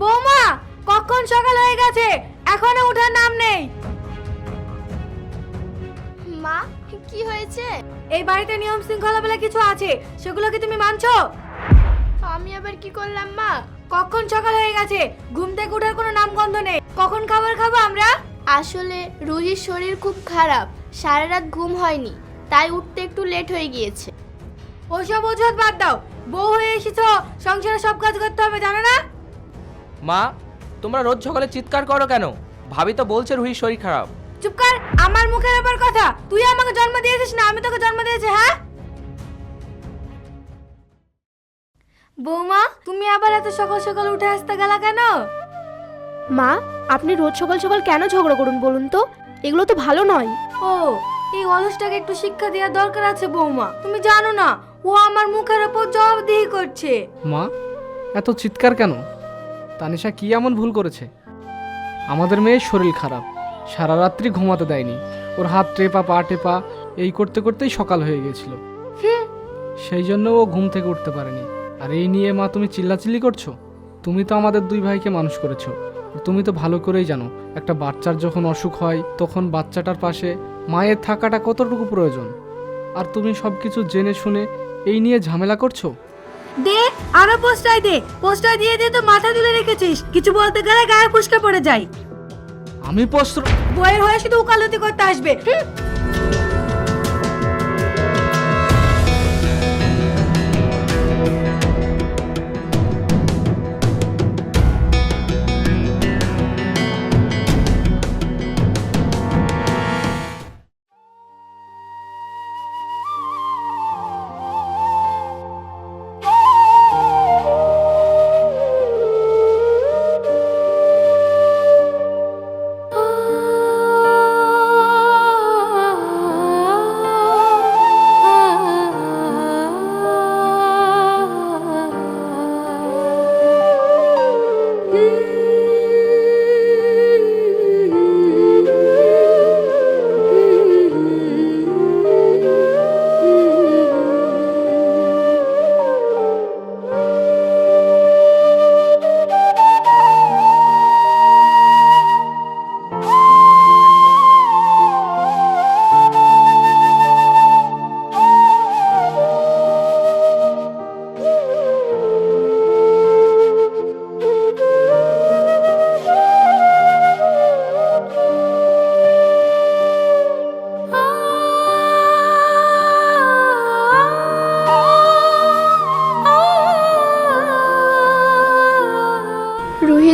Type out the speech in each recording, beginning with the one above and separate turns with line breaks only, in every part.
বৌমা কখন সকাল হয়ে গেছে? এখনও উঠার নাম নেই।
মা কি হয়েছে?
এই বাড়িতে নিয়ম শৃঙ্খলা বলে কিছু আছে সেগুলো কি তুমি মানছো?
আমি আবার কি করলাম মা?
কখন সকাল হয়ে গেছে? ঘুম থেকে ওঠার কোনো নাম গন্ধ নেই। কখন খাবার খাব আমরা?
আসলে রুহির শরীর খুব খারাপ। সারা রাত ঘুম হয়নি তাই উঠতে একটু লেট হয়ে গিয়েছে।
ওসব অজুহাত বাদ দাও। বউ হয়ে এসেছ সংসারে সব কাজ করতে হবে জানো না?
মা তোমরা রোজ সকালে চিৎকার করো কেন? ভাবি তো বলছে রুহির শরীর খারাপ।
চুপ কর আমার মুখের ব্যাপার কথা। তুই আমাকে জন্ম দিয়েছিস না আমি তোকে জন্ম দিয়েছি হ্যাঁ? বৌমা তুমি আবার এত সকাল সকাল উঠে আসতে গেলা কেন?
মা আপনি রোজ সকাল সকাল কেন ঝগড়া করুন বলুন তো? এগুলো তো ভালো নয়।
ও এই অলসটাকে একটু শিক্ষা দেওয়ার দরকার আছে বৌমা। তুমি জানো না ও আমার মুখের ওপর জবাবদিহি করছে।
মা এত চিৎকার কেন? তানিশা কি এমন ভুল করেছে? আমাদের মেয়ের শরীর খারাপ সারা রাত্রি ঘুমাতে দেয়নি। ওর হাত টেপা পা টেপা এই করতে করতেই সকাল হয়ে গিয়েছিল। সেই জন্য ও ঘুম থেকে উঠতে পারেনি। আর এই নিয়ে মা তুমি চিল্লাচিল্লি করছ? তুমি তো আমাদের দুই ভাইকে মানুষ করেছ। তুমি তো ভালো করেই জানো একটা বাচ্চার যখন অসুখ হয় তখন বাচ্চাটার পাশে মায়ের থাকাটা কতটুকু প্রয়োজন? আর তুমি সব কিছু জেনে শুনে এই নিয়ে ঝামেলা করছ?
দে আরও পোস্টার দে। পোস্টার দিয়ে দিয়ে তো মাথা তুলে রেখেছিস। কিছু বলতে গেলে গায়ে ফুসকে পড়ে যায়।
আমি প্রশ্ন
বইয়ের হয়ে শুধু উকালতি করতে আসবে।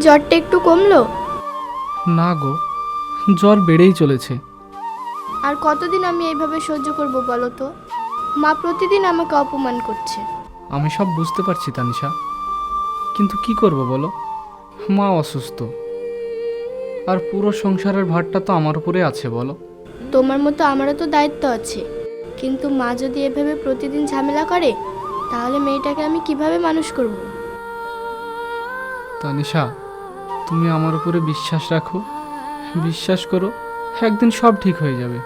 জ্বরটা একটু কমলো?
না গো জ্বর বেড়েই চলেছে।
আর কতদিন আমি এইভাবে সহ্য করব বলো তো? মা প্রতিদিন আমাকে অপমান করছে।
আমি সব বুঝতে পারছি তানিশা। কিন্তু কি করব বলো? মা অসুস্থ। আর পুরো সংসারের ভারটা তো আমার উপরে আছে বলো।
তোমার মতো আমারও তো দায়িত্ব আছে। কিন্তু মা যদি এভাবে প্রতিদিন ঝামেলা করে তাহলে মেয়েটাকে আমি কীভাবে মানুষ করব?
তানিশা তুমি আমার উপরে বিশ্বাস রাখো। বিশ্বাস করো, একদিন সব ঠিক হয়ে যাবে।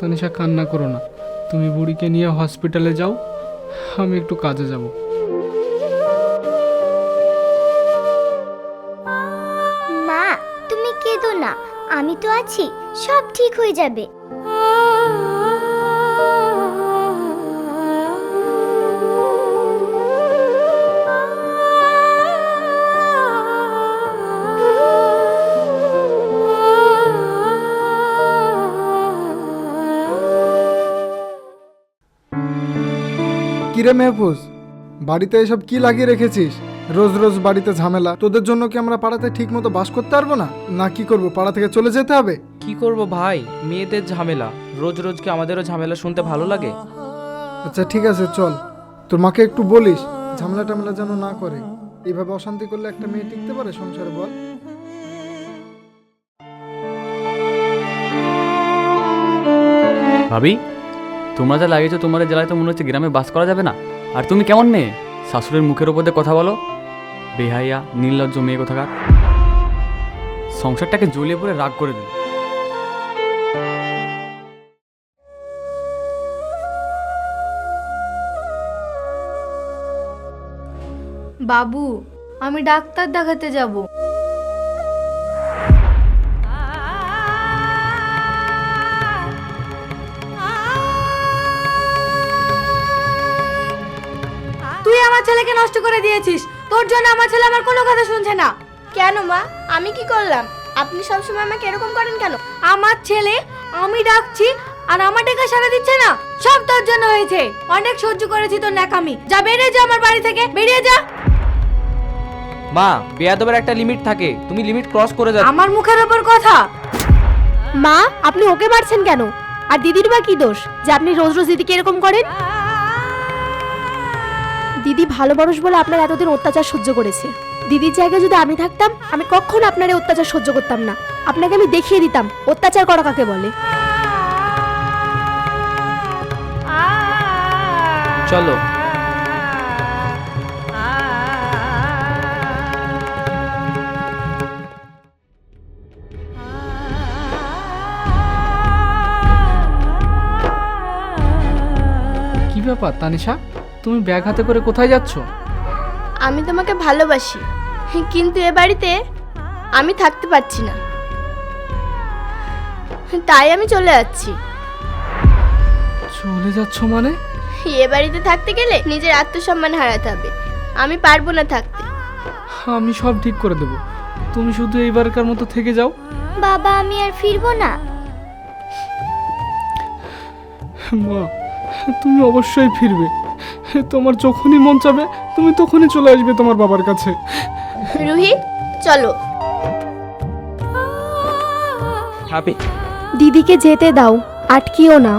তানিশা কান্না করো না। তুমি বুড়িকে নিয়ে হসপিটালে যাও। আমি একটু কাজে যাব।
মা, তুমি কেঁদো না। আমি তো আছি। সব ঠিক হয়ে যাবে।
কিরে মেহফুজ? বাড়িতে এসব কি লাগিয়ে রেখেছিস? রোজ রোজ বাড়িতে ঝামেলা। তোদের জন্য কি আমরা পাড়াতে ঠিক মতো বাস করতে পারব না? না কি করব পাড়া থেকে চলে যেতে হবে?
কি করব ভাই? মেয়েদের ঝামেলা। রোজ রোজ কি আমাদেরও ঝামেলা শুনতে ভালো লাগে?
আচ্ছা ঠিক আছে চল। তোর মাকে একটু বলিস ঝামেলা টামেলা যেন না করে। এইভাবে অশান্তি করলে একটা মেয়ে টিকতে পারে সংসারে বল।
ভাবি? তোমরা যা লাগিয়েছো তোমাদের জেলায় তো মনে হচ্ছে গ্রামে বাস করা যাবে না। আর তুমি কেমন মেয়ে? শাশুড়ির মুখের ওপর দিয়ে কথা বলো। বেহাইয়া, নির্লজ্জ মেয়ে কোথাকার? সংসারটাকে জ্বলিয়ে পড়ে রাগ করে দিল।
বাবু, আমি ডাক্তার দেখাতে যাব। আমার ছেলেকে নষ্ট করে দিয়েছিস। তোর জন্য আমার ছেলে আমার কোনো কথা শুনছে না।
কেন মা? আমি কি করলাম? আপনি সবসময় আমাকে এরকম করেন কেন?
আমার ছেলে আমি ডাকছি আর আমার টাকা সারা দিচ্ছে না। সব তোর জন্য হয়েছে। অনেক সহ্য করেছি তোর ন্যাকামি। যা বেরিয়ে যা আমার বাড়ি থেকে। বেরিয়ে যা।
মা বেয়াদবের একটা লিমিট থাকে। তুমি লিমিট ক্রস করে যাচ্ছ
আমার মুখের ওপর কথা।
মা আপনি ওকে মারছেন কেন? আর দিদির বা কি দোষ? যে আপনি রোজ রোজ দিদিকে এরকম করেন? দিদি ভালো মানুষ বলে আপনার এতদিন অত্যাচার সহ্য করেছে। দিদির জায়গায় যদি আমি থাকতাম, আমি কখনো আপনার এই অত্যাচার সহ্য করতাম না। আপনাকে আমি দেখিয়ে দিতাম, অত্যাচার করা কাকে বলে?
চলো।
কি ব্যাপার, তানিশা? তুমি ব্যাগ হাতে করে কোথায় যাচ্ছ?
আমি তোমাকে ভালোবাসি। কিন্তু এ বাড়িতে আমি থাকতে পারছি না। তাই আমি চলে যাচ্ছি।
চলে যাচ্ছ মানে?
এ বাড়িতে থাকতে গেলে নিজের আত্মসম্মান হারাতে হবে। আমি পারব না থাকতে।
আমি সব ঠিক করে দেবো। তুমি শুধু এইবারকার মতো থেকে যাও।
বাবা আমি আর ফিরবো না।
মা তুমি অবশ্যই ফিরবে। তোমার যখনই মন চাবে তুমি তখনই চলে আসবে তোমার বাবার কাছে।
রুহি চলো।
হ্যাপি
দিদিকে যেতে দাও আটকিও না।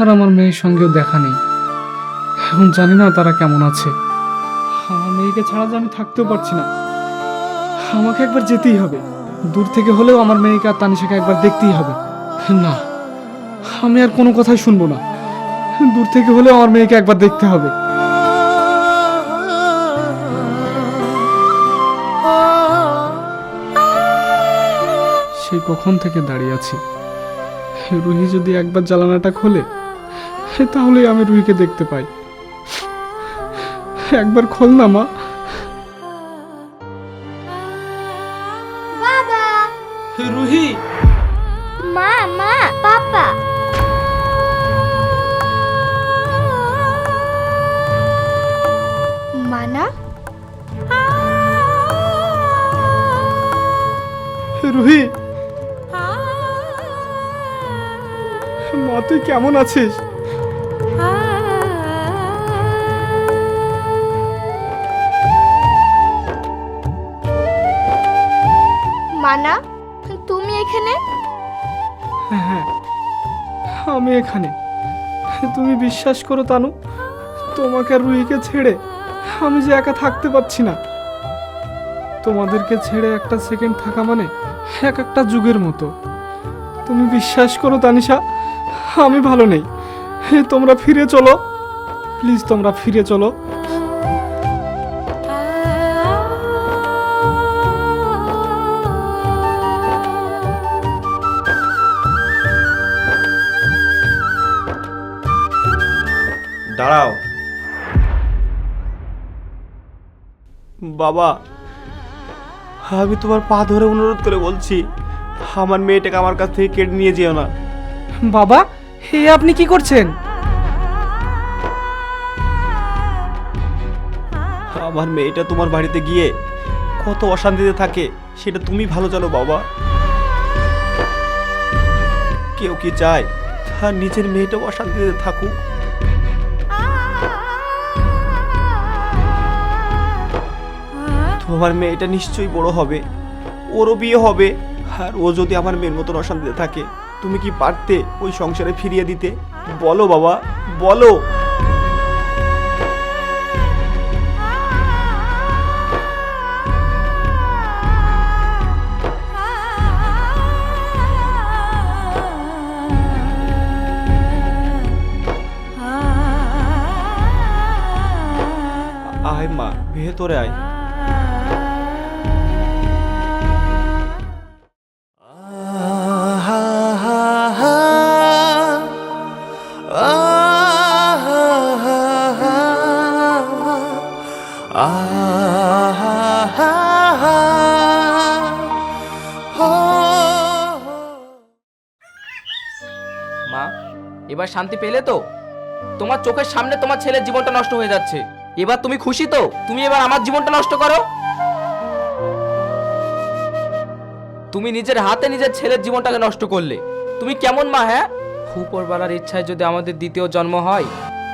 আর আমার মেয়ের সঙ্গেও দেখা নেই। এখন জানি না তারা কেমন আছে। আমার মেয়েকে ছাড়া যে আমি থাকতেও পারছি না। আমাকে একবার যেতেই হবে। দূর থেকে হলেও আমার মেয়েকে আর তানিশাকে একবার দেখতেই হবে। না, আমি আর কোনো কথাই শুনব না। দূর থেকে হলেও আমার মেয়েকে একবার দেখতে হবে। সেই কখন থেকে দাঁড়িয়ে আছি? রুহি যদি একবার জ্বালানাটা খোলে তাহলে আমি রুহিকে দেখতে পাই। একবার খোল না মা।
বাবা।
রুহি।
মা মা পাপা।
মানা?
রুহি। মা তুই কেমন আছিস?
মানা তুমি এখানে?
হ্যাঁ আমি এখানে। তুমি বিশ্বাস করো, তানু, তোমাকে রুহিকে ছেড়ে আমি যে একা থাকতে পারছি না। তোমাদেরকে ছেড়ে একটা সেকেন্ড থাকা মানে এক একটা যুগের মতো। তুমি বিশ্বাস করো, তানিশা, আমি ভালো নেই। তোমরা ফিরে চলো। প্লিজ, তোমরা ফিরে চলো।
দাঁড়াও। বাবা আমি তোমার পা ধরে অনুরোধ করে বলছি আমার মেয়েটাকে আমার কাছ থেকে কেড়ে নিয়ে যেও না।
বাবা হে আপনি কি করছেন?
আমার মেয়েটা তোমার বাড়িতে গিয়ে কত অশান্তিতে থাকে সেটা তুমি ভালো জানো বাবা। কেউ কি চায় তার নিজের মেয়েটাও অশান্তিতে থাকুক? তোমার মেয়েটা নিশ্চয়ই বড় হবে। ওরও বিয়ে হবে। আর ও যদি আমার মেয়ের মতন অশান্তিতে থাকে, তুমি কি পারতে ওই সংসারে ফিরিয়ে দিতে? বলো বাবা, বলো। আয় মা, ভেতরে আয়।
মা, এবার শান্তি পেলে তো? তোমার চোখের সামনে তোমার ছেলের জীবনটা নষ্ট হয়ে যাচ্ছে। এবার তুমি খুশি তো? তুমি এবার আমার জীবনটা নষ্ট করো? তুমি নিজের হাতে নিজের ছেলের জীবনটাকে নষ্ট করলে। তুমি কেমন মা হ্যাঁ? উপরবালার ইচ্ছায় যদি আমাদের দ্বিতীয় জন্ম হয়,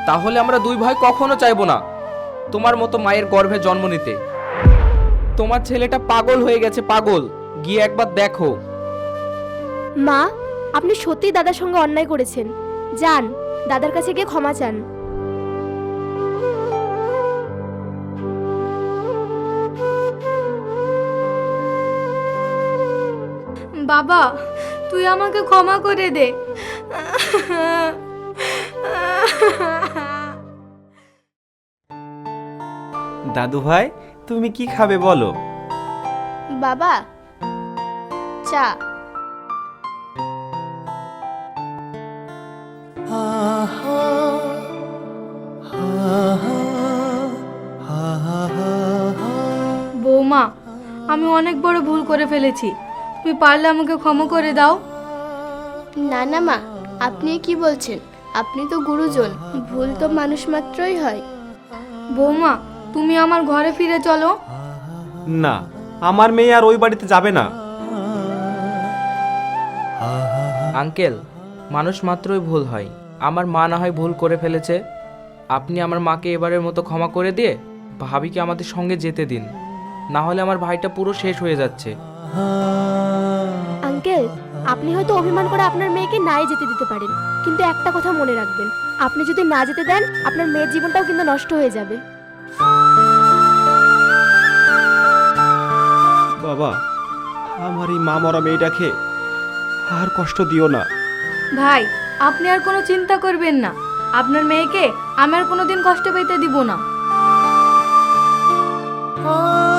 তাহলে আমরা দুই ভাই কখনো চাইব না। তোমার মতো মায়ের গর্ভে জন্ম নিতে। তোমার ছেলেটা পাগল হয়ে গেছে পাগল। গিয়ে একবার দেখো।
মা আপনি সত্যিই দাদার সঙ্গে অন্যায় করেছেন। যান দাদার কাছে গিয়ে ক্ষমা চান।
বাবা তুই আমাকে ক্ষমা করে দে।
দাদু ভাই তুমি কি খাবে বলো?
বাবা চা।
বৌমা আমি অনেক বড় ভুল করে ফেলেছি। তুমি পারলে আমাকে ক্ষমা করে দাও।
না না মা আপনি কি বলছেন? আপনি তো গুরুজন ভুল তো মানুষ মাত্রই হয়।
বৌমা তুমি আমার ঘরে ফিরে চলো।
না আমার মেয়ে আর ওই বাড়িতে যাবে না।
আঙ্কেল মানুষ মাত্রই ভুল হয়। আমার মা না হয় ভুল করে ফেলেছে। আপনি আমার মাকে এবারের মতো ক্ষমা করে দিয়ে ভাবিকে আমাদের সঙ্গে যেতে দিন। না হলে আমার ভাইটা পুরো শেষ হয়ে যাচ্ছে।
আঙ্কেল আপনি হয়তো অভিমান করে আপনার মেয়েকে নাই যেতে দিতে পারেন। কিন্তু একটা কথা মনে রাখবেন আপনি যদি না যেতে দেন আপনার মেয়ের জীবনটাও কিন্তু নষ্ট হয়ে যাবে।
বাবা আমার এই মা মরা মেয়েটাকে আর কষ্ট দিও না।
ভাই আপনি আর কোনো চিন্তা করবেন না। আপনার মেয়েকে আমি আর কোনোদিন কষ্ট পেতে দিব না।
আ